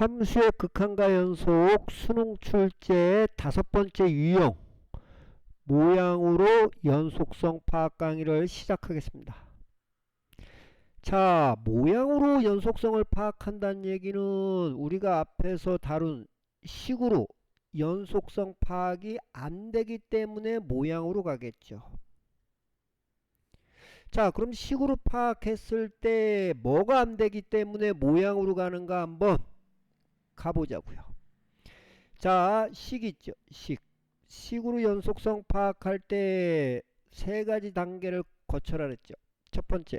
함수의 극한과 연속 수능 출제 다섯 번째 유형 모양으로 연속성 파악 강의를 시작하겠습니다. 자, 모양으로 연속성을 파악한다는 얘기는 우리가 앞에서 다룬 식으로 연속성 파악이 안 되기 때문에 모양으로 가겠죠. 자, 그럼 식으로 파악했을 때 뭐가 안 되기 때문에 모양으로 가는가 한번 가보자고요. 자, 식 있죠. 식. 식으로 연속성 파악할 때 세 가지 단계를 거쳐라 그랬죠. 첫 번째,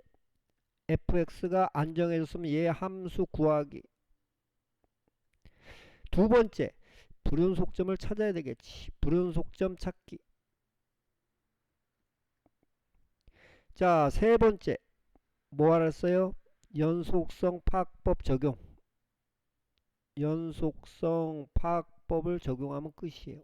fx가 안정해졌으면 얘 함수 구하기. 두 번째, 불연속점을 찾아야 되겠지. 불연속점 찾기. 자, 세 번째, 뭐 알았어요? 연속성 파악법 적용. 연속성 파악법을 적용하면 끝이에요.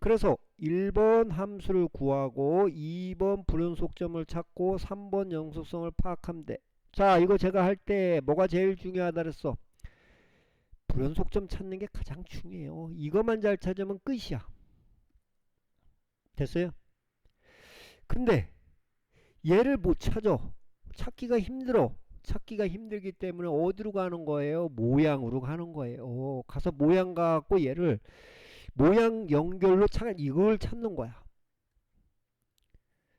그래서 1번 함수를 구하고 2번 불연속점을 찾고 3번 연속성을 돼. 자, 이거 제가 할 때 뭐가 제일 중요하다 그랬어? 불연속점 찾는 게 가장 중요해요. 이것만 잘 찾으면 끝이야. 됐어요? 근데 얘를 못 찾아. 찾기가 힘들어. 찾기가 힘들기 때문에 어디로 가는 거예요? 모양으로 가는 거예요. 가서 모양 갖고 얘를 모양 연결로 찾 이걸 찾는 거야.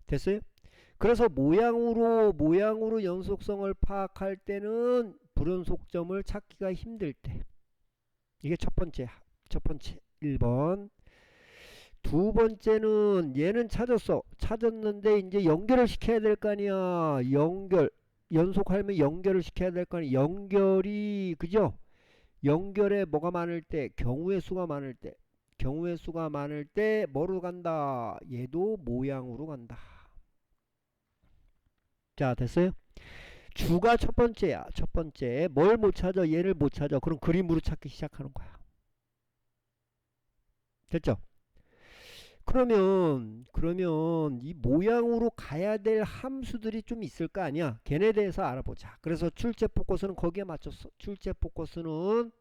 됐어요? 그래서 모양으로 모양으로 연속성을 파악할 때는 불연속점을 찾기가 힘들 때 이게 첫 번째 첫 번째 1번 두 번째는 얘는 찾았어 찾았는데 이제 연결을 시켜야 될 거 아니야 연결 연속하면 연결을 시켜야 될거 아니야 연결이 그죠? 연결에 뭐가 많을 때 경우의 수가 많을 때 경우의 수가 많을 때 뭐로 간다? 얘도 모양으로 간다. 자 됐어요? 주가 첫 번째야. 첫 번째 뭘 못 찾아? 얘를 못 찾아. 그럼 그림으로 찾기 시작하는 거야. 됐죠 그러면 그러면 이 모양으로 가야 될 함수들이 좀 있을 거 아니야? 걔네 대해서 알아보자. 그래서 출제 포커스는 거기에 맞췄어 출제 포커스는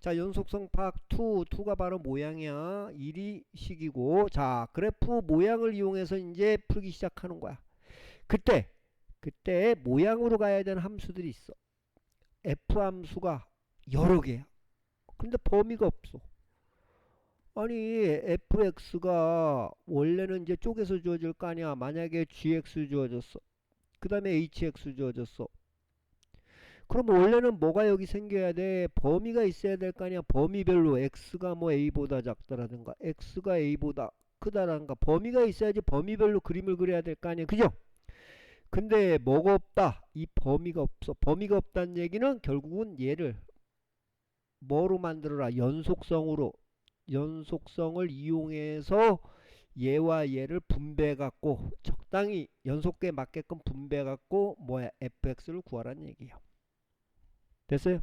자 연속성 파악 2 2가 바로 모양이야. 1이 식이고. 자 그래프 모양을 이용해서 이제 풀기 시작하는 거야. 그때 그때 모양으로 가야 되는 함수들이 있어. F 함수가 여러 개야. 근데 범위가 없어 아니 fx가 원래는 이제 쪼개서 주어질 거 아니야. 만약에 gx 주어졌어. 그 다음에 hx 주어졌어. 그럼 원래는 뭐가 여기 생겨야 돼? 범위가 있어야 될 거 아니야. 범위별로 x가 뭐 a보다 작다라든가 x가 a보다 크다라든가 범위가 있어야지 범위별로 그림을 그려야 될 거 아니야. 그죠? 근데 뭐가 없다? 이 범위가 없어. 범위가 없다는 얘기는 결국은 얘를 뭐로 만들어라? 연속성으로 연속성을 이용해서 얘와 얘를 분배해 갖고 적당히 연속에 맞게끔 분배해 갖고 뭐야 fx를 구하라는 얘기예요. 됐어요?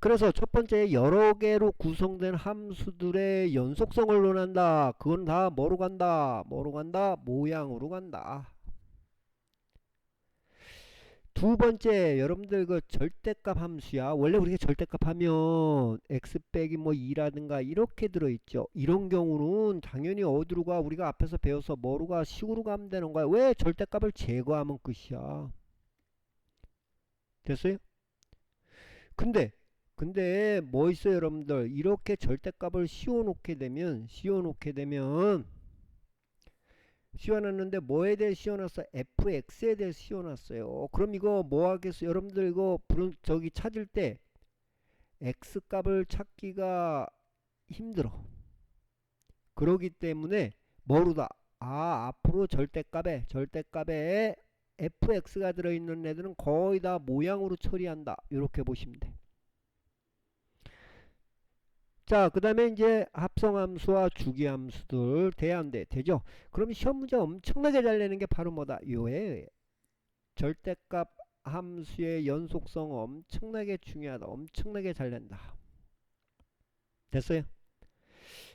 그래서 첫 번째 여러 개로 구성된 함수들의 연속성을 논한다. 그건 다 뭐로 간다? 뭐로 간다? 모양으로 간다. 두 번째 여러분들 그 절대값 함수야. 원래 우리가 절대값 하면 x 빼기 뭐 2라든가 이렇게 들어있죠. 이런 경우는 당연히 어디로 가 우리가 앞에서 배워서 뭐로 가 식으로 가면 되는 거야? 왜 절대값을 제거하면 끝이야? 됐어요? 근데 근데 뭐 있어요 여러분들? 이렇게 절대값을 씌워 놓게 되면 씌워 놓게 되면 씌워놨는데 뭐에 대해 씌워놨어? fx에 대해 씌워놨어요. 그럼 이거 뭐 하겠어? 여러분들 이거 저기 찾을 때 x 값을 찾기가 힘들어. 그러기 때문에 뭐로다? 아 앞으로 절대값에 절대값에 fx가 들어있는 애들은 거의 다 모양으로 처리한다. 이렇게 보시면 돼. 자, 그 다음에 이제 합성함수와 주기함수들 대안돼 되죠? 그럼 시험 문제 엄청나게 잘 내는 게 바로 뭐다? 요에 절대값 함수의 연속성 엄청나게 중요하다. 엄청나게 잘 낸다. 됐어요?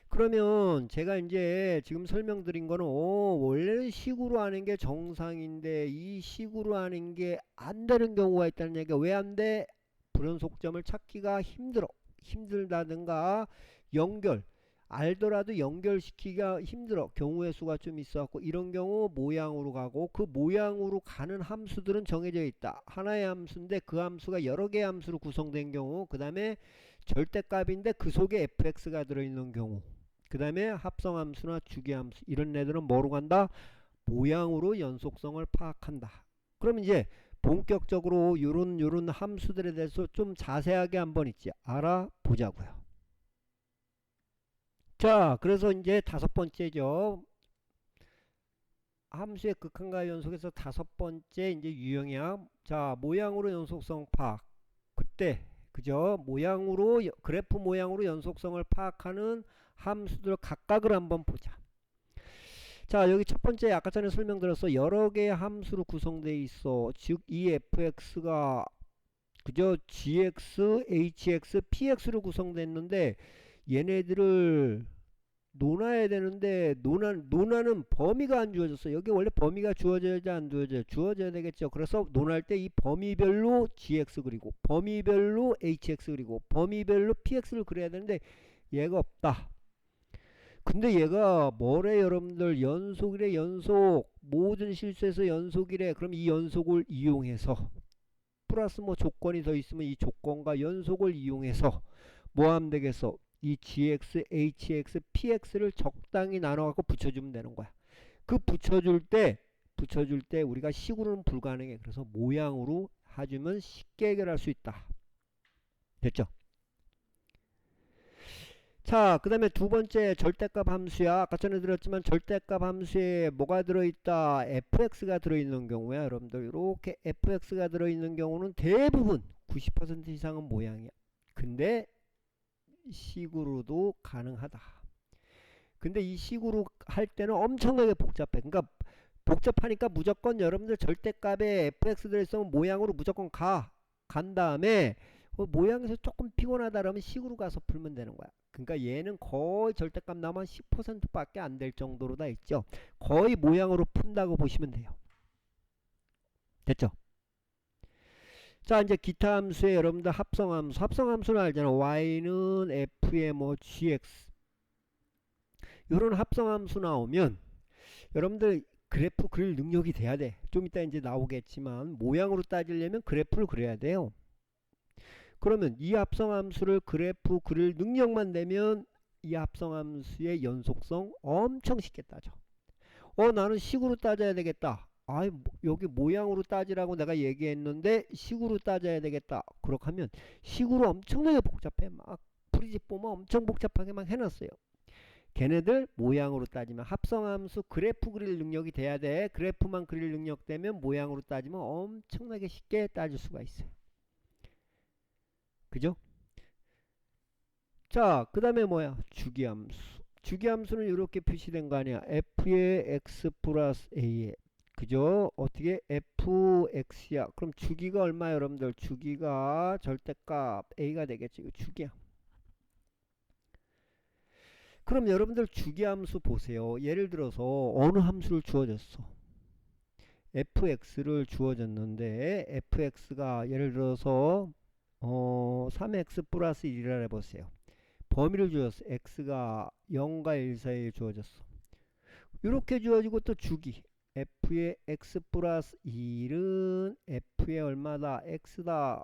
그러면 제가 이제 지금 설명드린 거는 오, 원래는 식으로 하는 게 정상인데 이 식으로 하는 게 안 되는 경우가 있다는 얘기야. 왜안 돼? 불연속점을 찾기가 힘들어. 힘들다든가 연결 알더라도 연결시키기가 힘들어. 경우의 수가 좀 있어갖고 이런 경우 모양으로 가고 그 모양으로 가는 함수들은 정해져 있다. 하나의 함수인데 그 함수가 여러 개의 함수로 구성된 경우 그 다음에 절대값인데 그 속에 fx가 들어있는 경우 그 다음에 합성함수나 주기함수 이런 애들은 뭐로 간다? 모양으로 연속성을 파악한다. 그럼 이제 본격적으로 요런 요런 함수들에 대해서 좀 자세하게 한번 있지 알아보자고요. 자, 그래서 이제 다섯 번째죠. 함수의 극한과 연속에서 다섯 번째 이제 유형이야. 자, 모양으로 연속성 파악. 그때 그죠? 모양으로 여- 그래프 모양으로 연속성을 파악하는 함수들 각각을 한번 보자. 자 여기 첫 번째 아까 전에 설명드렸어. 여러 개의 함수로 구성되어 있어. 즉 이 fx가 그저 gx, hx, px로 구성됐는데 얘네들을 논해야 되는데 논하, 논하는 범위가 안 주어졌어. 여기 원래 범위가 주어져야지 안 주어져야 주어져야 되겠죠. 그래서 논할 때 이 범위별로 gx 그리고 범위별로 hx 그리고 범위별로 px를 그려야 되는데 얘가 없다 근데 얘가 뭐래 여러분들? 연속이래 연속. 모든 실수에서 연속이래. 그럼 이 연속을 이용해서 플러스 뭐 조건이 더 있으면 이 조건과 연속을 이용해서 뭐 하면 되겠어? 이 gx, hx, px를 적당히 나눠 갖고 붙여주면 되는 거야. 그 붙여줄 때 붙여줄 때 우리가 식으로는 불가능해. 그래서 모양으로 해주면 쉽게 해결할 수 있다. 됐죠 자, 그 다음에 두 번째 절대값 함수야. 아까 전에 들었지만 절대값 함수에 뭐가 들어있다? fx가 들어있는 경우야. 여러분들 이렇게 fx가 들어있는 경우는 대부분 90% 이상은 모양이야. 근데 식으로도 가능하다. 근데 이 식으로 할 때는 엄청나게 복잡해. 그러니까 복잡하니까 무조건 여러분들 절대값에 fx 들어있으면 모양으로 무조건 가. 간 다음에 어, 모양에서 조금 피곤하다 그러면 식으로 가서 풀면 되는 거야. 그러니까 얘는 거의 절대값 나면 10%밖에 안 될 정도로 다 있죠. 거의 모양으로 푼다고 보시면 돼요. 됐죠? 자 이제 기타 함수에 여러분들 합성함수 합성함수는 알잖아 y는 f의 뭐 gx 요런 합성함수 나오면 여러분들 그래프 그릴 능력이 돼야 돼좀 이따 이제 나오겠지만 모양으로 따지려면 그래프를 그려야 돼요 그러면 이 합성함수를 그래프 그릴 능력만 되면 이 합성함수의 연속성 엄청 쉽게 따져. 어 나는 식으로 따져야 되겠다. 아 여기 모양으로 따지라고 내가 얘기했는데 식으로 따져야 되겠다. 그렇게 하면 식으로 엄청나게 복잡해. 막 프리집 보면 엄청 복잡하게 막 해놨어요. 걔네들 모양으로 따지면 합성함수 그래프 그릴 능력이 돼야 돼. 그래프만 그릴 능력 되면 모양으로 따지면 엄청나게 쉽게 따질 수가 있어요 그죠? 자, 그 다음에 뭐야? 주기함수. 주기함수는 이렇게 표시된 거 아니야? f의 x 플러스 a에 그죠? 어떻게 fx야? 그럼 주기가 얼마 여러분들? 주기가 절대값 a가 되겠지. 이거 주기야. 그럼 여러분들 주기함수 보세요. 예를 들어서 어느 함수를 주어졌어? fx를 주어졌는데 fx가 예를 들어서 어, 3x 플러스 1이라 해보세요. 범위를 주었어. x가 0과 1 사이에 주어졌어. 이렇게 주어지고 또 주기. f의 x 플러스 1은 f의 얼마다? x다.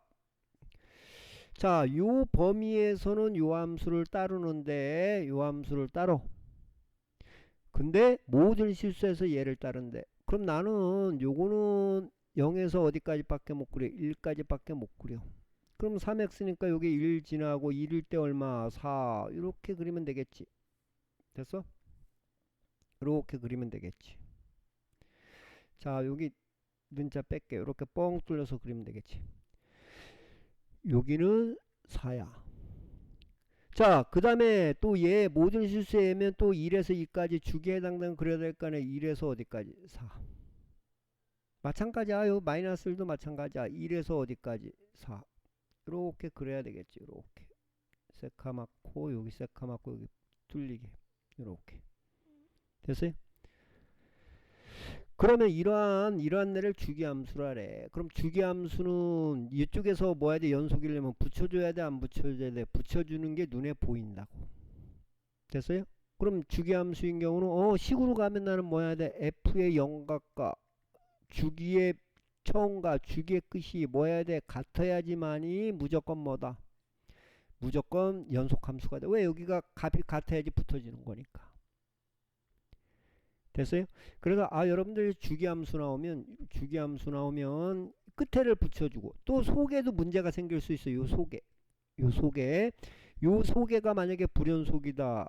자, 요 범위에서는 요 함수를 따르는데 요 함수를 따로. 근데 모든 실수에서 얘를 따른대. 그럼 나는 요거는 0에서 어디까지 밖에 못 그려? 1까지 밖에 못 그려. 그럼 3x니까 여기 1 지나고 1일 때 얼마? 4 이렇게 그리면 되겠지. 됐어? 이렇게 그리면 되겠지. 자 여기 는자 뺄게 이렇게 뻥 뚫려서 그리면 되겠지. 여기는 4야. 자 그 다음에 또 얘 모든 실수에면 또 1에서 2까지 주기에 해당되는 그려야 될거 아니야? 1에서 어디까지? 4 마찬가지야. 요 마이너스 1도 마찬가지야. 1에서 어디까지? 4 이렇게 그려야 되겠지 이렇게 새카맣고 여기 새카맣고 여기 뚫리게 이렇게 됐어요? 그러면 이러한 이러한 애를 주기함수라래. 그럼 주기함수는 이쪽에서 뭐 해야 돼? 연속이려면 붙여줘야 돼? 안 붙여줘야 돼? 붙여주는 게 눈에 보인다고. 됐어요? 그럼 주기함수인 경우는 어 식으로 가면 나는 뭐 해야 돼? f의 영각과 주기의 처음과 주기의 끝이 뭐 해야 돼? 같아야지만이 무조건 뭐다? 무조건 연속함수가 돼. 왜 여기가 값이 같아야지 붙어지는 거니까. 됐어요? 그래서 아 여러분들 주기함수 나오면 주기함수 나오면 끝에를 붙여주고 또 속에도 문제가 생길 수 있어요. 요 속에 요 속에 요 속에가 만약에 불연속이다.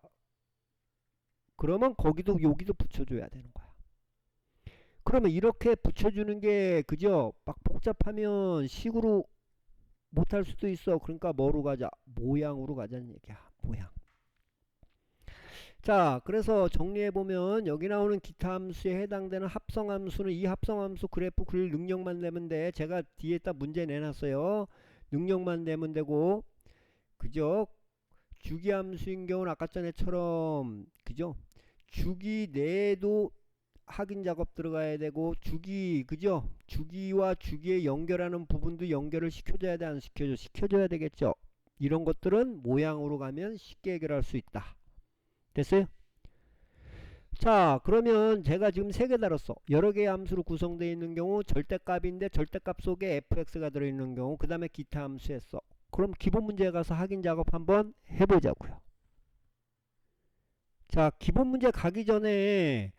그러면 거기도 여기도 붙여줘야 되는 거야. 그러면 이렇게 붙여주는 게 그죠? 막 복잡하면 식으로 못할 수도 있어. 그러니까 뭐로 가자? 모양으로 가자는 얘기야. 모양. 자, 그래서 정리해 보면 여기 나오는 기타 함수에 해당되는 합성 함수는 이 합성 함수 그래프 그릴 능력만 내면 돼. 제가 뒤에다 문제 내놨어요. 능력만 내면 되고, 그죠? 주기 함수인 경우는 아까 전에처럼, 그죠? 주기 내에도 확인 작업 들어가야 되고 주기 그죠? 주기와 주기에 연결하는 부분도 연결을 시켜줘야 돼 안 시켜줘? 시켜줘야 되겠죠? 이런 것들은 모양으로 가면 쉽게 해결할 수 있다. 됐어요? 자 그러면 제가 지금 세 개 다뤘어. 여러 개의 함수로 구성되어 있는 경우 절대값인데 절대값 속에 fx가 들어있는 경우 그 다음에 기타 함수 했어 그럼 기본 문제에 가서 확인 작업 한번 해보자고요 자 기본 문제 가기 전에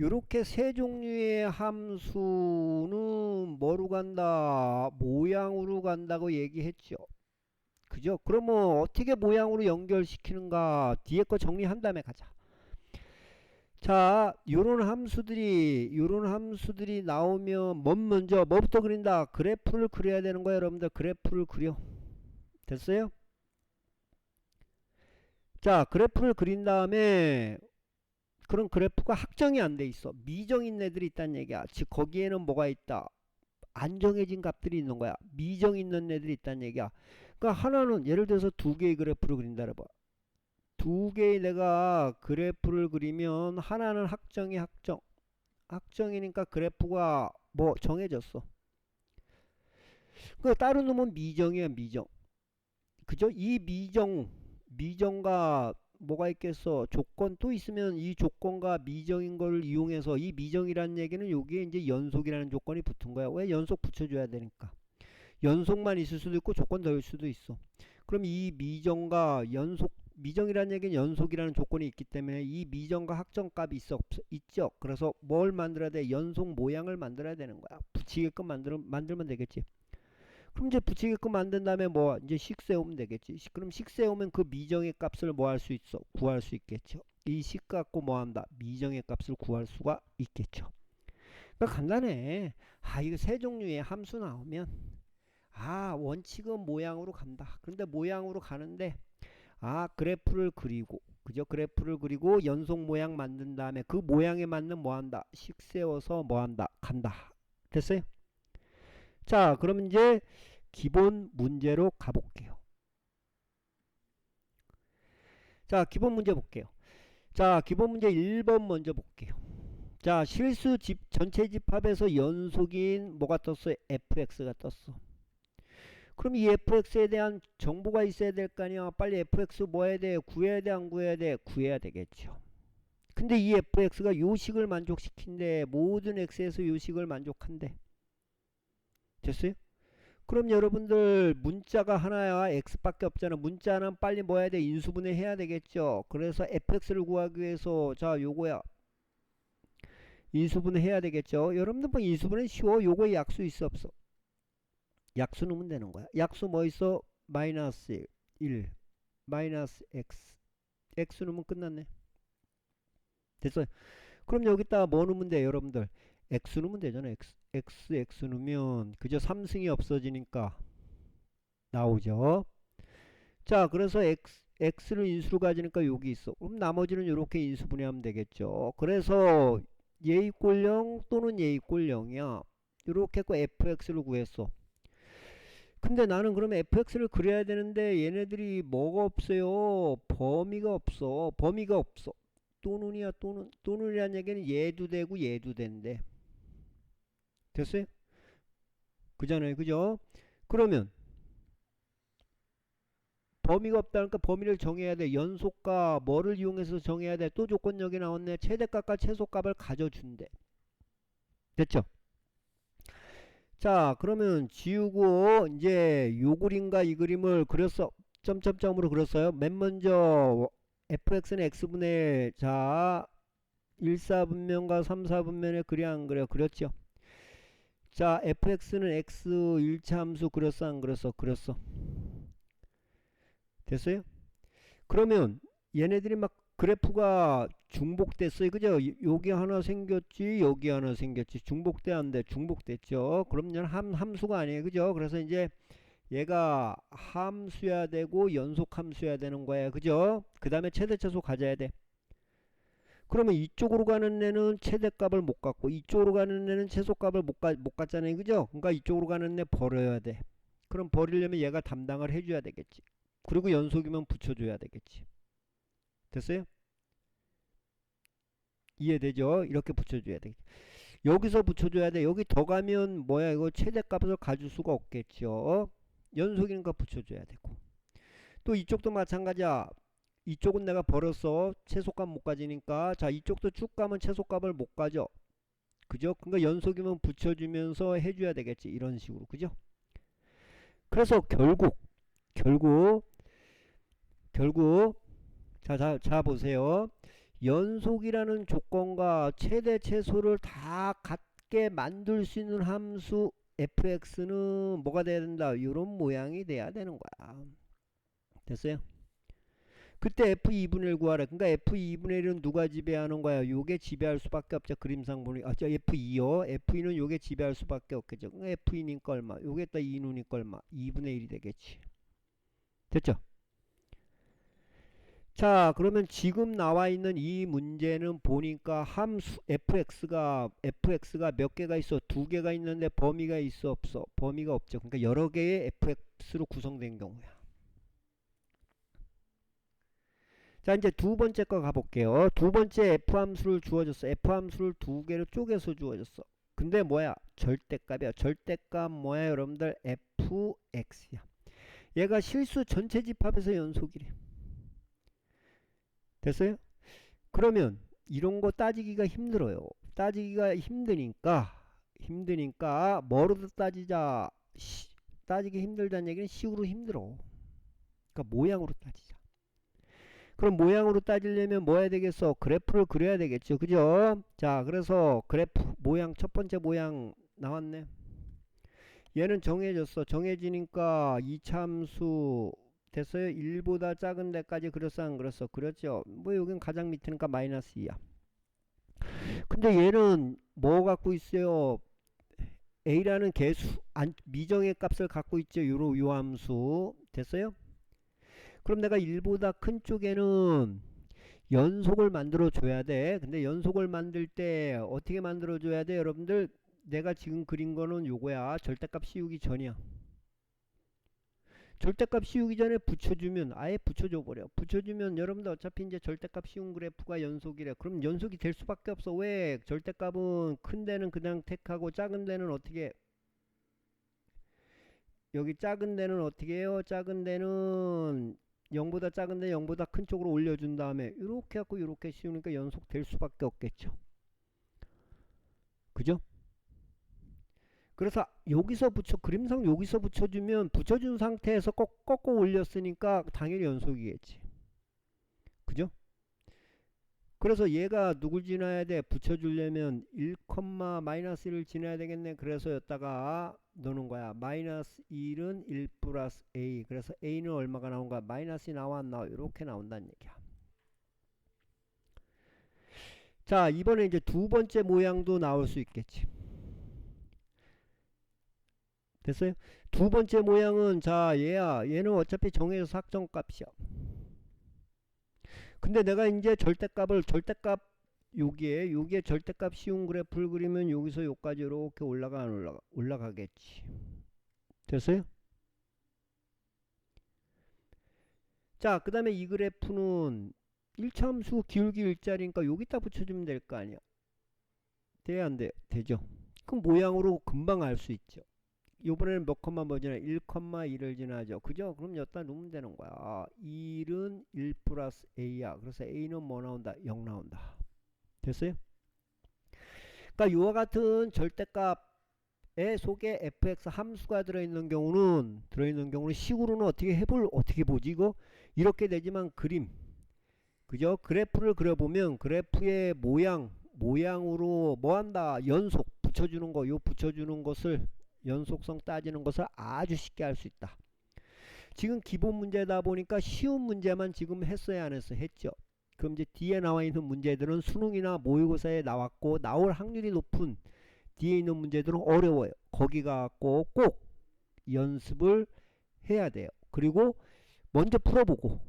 요렇게 세 종류의 함수는 뭐로 간다? 모양으로 간다고 얘기했죠. 그죠? 그러면 어떻게 모양으로 연결시키는가? 뒤에 거 정리한 다음에 가자. 자 요런 함수들이 요런 함수들이 나오면 뭔 먼저 뭐부터 그린다? 그래프를 그려야 되는 거야 여러분들. 그래프를 그려. 됐어요 자 그래프를 그린 다음에 그런 그래프가 확정이 안 돼 있어. 미정인 애들이 있다는 얘기야. 즉 거기에는 뭐가 있다? 안 정해진 값들이 있는 거야. 미정 있는 애들이 있다는 얘기야. 그러니까 하나는 예를 들어서 두 개의 그래프를 그린다 그래봐. 두 개의 내가 그래프를 그리면 하나는 확정이 확정. 확정이니까 그래프가 뭐 정해졌어. 그 다른 놈은 미정이야 미정. 그죠? 이 미정 미정과 뭐가 있겠어? 조건 또 있으면 이 조건과 미정인 걸 이용해서 이 미정이라는 얘기는 여기에 이제 연속이라는 조건이 붙은 거야. 왜? 연속 붙여줘야 되니까. 연속만 있을 수도 있고 조건 더일 수도 있어. 그럼 이 미정과 연속 미정이라는 얘기는 연속이라는 조건이 있기 때문에 이 미정과 확정값이 있어 없, 있죠. 그래서 뭘 만들어야 돼? 연속 모양을 만들어야 되는 거야. 붙이게끔 만들, 만들면 되겠지 그럼 이제 붙이게끔 만든 다음에 뭐 이제 식 세우면 되겠지. 그럼 식 세우면 그 미정의 값을 뭐 할 수 있어? 구할 수 있겠죠. 이 식 갖고 뭐 한다? 미정의 값을 구할 수가 있겠죠. 그러니까 간단해. 아 이거 세 종류의 함수 나오면 아 원칙은 모양으로 간다. 그런데 모양으로 가는데 아 그래프를 그리고 그죠? 그래프를 그리고 연속 모양 만든 다음에 그 모양에 맞는 뭐 한다? 식 세워서 뭐 한다? 간다. 됐어요? 자, 그럼 이제 기본 문제로 가볼게요. 자, 기본 문제 볼게요. 자, 기본 문제 1번 먼저 볼게요. 자, 실수 집 전체 집합에서 연속인 뭐가 떴어요? fx가 떴어. 그럼 이 fx에 대한 정보가 있어야 될 거 아니야. 빨리 fx 뭐 해야 돼? 구해야 돼? 안 구해야 돼? 구해야 되겠죠. 근데 이 fx가 요식을 만족시킨대. 모든 x에서 요식을 만족한대. 됐어요? 그럼 여러분들 문자가 하나야 x밖에 없잖아. 문자는 빨리 뭐 해야 돼. 인수분해 해야 되겠죠. 그래서 fx를 구하기 위해서 자 요거야. 인수분해 해야 되겠죠. 여러분들 뭐 인수분해 쉬워. 요거에 약수 있어 없어? 약수 넣으면 되는 거야. 약수 뭐 있어? 마이너스 1 마이너스 x. X 넣으면 끝났네. 됐어요. 그럼 여기다가 뭐 넣으면 돼 여러분들? X 넣으면 되잖아 x x x 넣으면 그저 3승이 없어지니까 나오죠. 자 그래서 x x를 인수로 가지니까 여기 있어. 그럼 나머지는 이렇게 인수 분해하면 되겠죠. 그래서 얘 이꼴 0 또는 얘 이꼴 0이야. 이렇게 했고 fx를 구했어. 근데 나는 그러면 fx를 그려야 되는데 얘네들이 뭐가 없어요? 범위가 없어. 범위가 없어. 또는이야 또는 또는이란 얘기는 얘도 되고 얘도 된대 됐어요? 그잖아요. 그죠? 그러면 범위가 없다니까 범위를 정해야 돼. 연속과 뭐를 이용해서 정해야 돼 또 조건역이 나왔네. 최대값과 최소값을 가져준대. 됐죠? 자 그러면 지우고 이제 요 그림과 이 그림을 그렸어. 점점점으로 그렸어요. 맨 먼저 fx는 x분의 자 1사분면과 3사분면에 그려 안 그려? 그렸죠 자 fx는 x 1차 함수 그렸어 안 그렸어? 그렸어. 됐어요? 그러면 얘네들이 막 그래프가 중복됐어요. 그죠? 여기 하나 생겼지 여기 하나 생겼지. 중복돼 안돼? 중복됐죠. 그럼 얘는 함, 함수가 아니에요. 그죠? 그래서 이제 얘가 함수야 되고 연속 함수야 되는 거야. 그죠? 그 다음에 최대차수 가져야 돼 그러면 이쪽으로 가는 애는 최대값을 못 갖고 이쪽으로 가는 애는 최소값을 못, 가, 못 갖잖아요 그죠 그러니까 이쪽으로 가는 애 버려야 돼 그럼 버리려면 얘가 담당을 해줘야 되겠지 그리고 연속이면 붙여줘야 되겠지 됐어요? 이해되죠? 이렇게 붙여줘야 돼. 여기서 붙여줘야 돼. 여기 더 가면 뭐야 이거 최대값을 가질 수가 없겠죠. 연속이니까 붙여줘야 되고. 또 이쪽도 마찬가지야. 이쪽은 내가 버렸어. 최소값 못 가지니까. 자 이쪽도 쭉 가면 최소값을 못 가져. 그죠? 그러니까 연속이면 붙여주면서 해줘야 되겠지. 이런 식으로. 그죠? 그래서 결국 결국 결국 자, 자, 자 보세요. 연속이라는 조건과 최대 최소를 다 같게 만들 수 있는 함수 fx는 뭐가 돼야 된다? 이런 모양이 돼야 되는 거야. 됐어요? 그때 f2분의 1 구하래. 그러니까 f2분의 1은 누가 지배하는 거야? 요게 지배할 수밖에 없죠. 그림상 보니. 아, 저 f2요. f2는 요게 지배할 수밖에 없겠죠. 그러니까 f2니까 얼마? 요게 딱 2누니까 얼마? 2분의 1이 되겠지. 됐죠? 자 그러면 지금 나와 있는 이 문제는 보니까 함수 fx가 fx가 몇 개가 있어 두 개가 있는데 범위가 있어 없어 범위가 없죠 그러니까 여러 개의 fx로 구성된 경우야 자 이제 두 번째 거 가볼게요. 두 번째 f 함수를 주어졌어. F 함수를 두 개를 쪼개서 주어졌어. 근데 뭐야? 절대값이야. 절대값 뭐야 여러분들? Fx야. 얘가 실수 전체 집합에서 연속이래. 됐어요? 그러면 이런 거 따지기가 힘들어요. 따지기가 힘드니까 힘드니까 뭐로도 따지자. 시, 따지기 힘들다는 얘기는 식으로 힘들어. 그러니까 모양으로 따지자. 그럼 모양으로 따지려면 뭐 해야 되겠어? 그래프를 그려야 되겠죠. 그죠? 자, 그래서 그래프 모양 첫 번째 모양 나왔네. 얘는 정해졌어. 정해지니까 이참수 됐어요? 1보다 작은 데까지 그렸어 안 그렸어? 그렇죠? 뭐 여긴 가장 밑이니까 마이너스 2야. 근데 얘는 뭐 갖고 있어요? a라는 개수 안, 미정의 값을 갖고 있죠. 요로 요 함수. 됐어요? 그럼 내가 1보다 큰 쪽에는 연속을 만들어 줘야 돼. 근데 연속을 만들 때 어떻게 만들어 줘야 돼? 여러분들 내가 지금 그린 거는 요거야. 절대값 씌우기 전이야. 절대값 씌우기 전에 붙여주면 아예 붙여줘 버려 붙여주면 여러분들 어차피 이제 절대값 씌운 그래프가 연속이래 그럼 연속이 될 수밖에 없어 왜 절대값은 큰 데는 그냥 택하고 작은 데는 어떻게 여기 작은 데는 어떻게 해요 작은 데는 0보다 작은데 0보다 큰 쪽으로 올려준 다음에 이렇게 하고 이렇게 씌우니까 연속 될 수밖에 없겠죠. 그죠? 그래서 여기서 붙여 그림상 여기서 붙여주면 붙여준 상태에서 꺾, 꺾어 올렸으니까 당연히 연속이겠지 그죠 그래서 얘가 누굴 지나야 돼? 붙여주려면 1, 마이너스 1을 지나야 되겠네. 그래서 여기다가 넣는 거야. 마이너스 1은 1 플러스 a. 그래서 a는 얼마가 나온 거야? 마이너스 나와 이렇게 나온다는 얘기야. 자 이번에 이제 두 번째 모양도 나올 수 있겠지. 됐어요? 두 번째 모양은 자 얘야. 얘는 어차피 정해서 삭정값이야 근데 내가 이제 절대값을 절대값 여기에 여기에 절대값 쉬운 그래프를 그리면 여기서 여기까지 이렇게 올라가 안 올라가 올라가겠지 됐어요? 자 그 다음에 이 그래프는 1참수 기울기 일자리니까 여기다 붙여주면 될 거 아니야. 돼, 안 돼? 되죠. 그럼 모양으로 금방 알 수 있죠. 요번에는 몇 컴마 뭐 지나? 1,2를 지나죠. 그죠? 그럼 여기다 놓으면 되는 거야. 1은 1 플러스 a야. 그래서 a는 뭐 나온다? 0 나온다. 됐어요? 그러니까 요와 같은 절대값의 속에 fx 함수가 들어있는 경우는 들어있는 경우는 식으로는 어떻게 해볼 어떻게 보지 이거 이렇게 되지만 그림 그죠? 그래프를 그려보면 그래프의 모양 모양으로 뭐한다 연속 붙여주는 거 요 붙여주는 것을 연속성 따지는 것을 아주 쉽게 할 수 있다. 지금 기본 문제다 보니까 쉬운 문제만 지금 했어야 안 했어 했죠. 그럼 이제 뒤에 나와 있는 문제들은 수능이나 모의고사에 나왔고 나올 확률이 높은 뒤에 있는 문제들은 어려워요. 거기 가고 꼭 연습을 해야 돼요. 그리고 먼저 풀어보고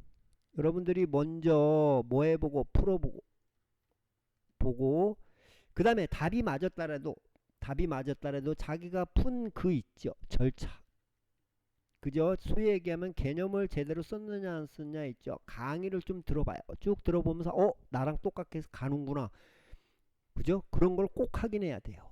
여러분들이 먼저 뭐 해보고 풀어보고 보고 그 다음에 답이 맞았다라도 답이 맞았다라도 자기가 푼 그 있죠? 절차. 그죠 소위 얘기하면 개념을 제대로 썼느냐 안 썼느냐 있죠? 강의를 좀 들어봐요. 쭉 들어보면서 어? 나랑 똑같게 가는구나. 그죠? 그런 걸 꼭 확인해야 돼요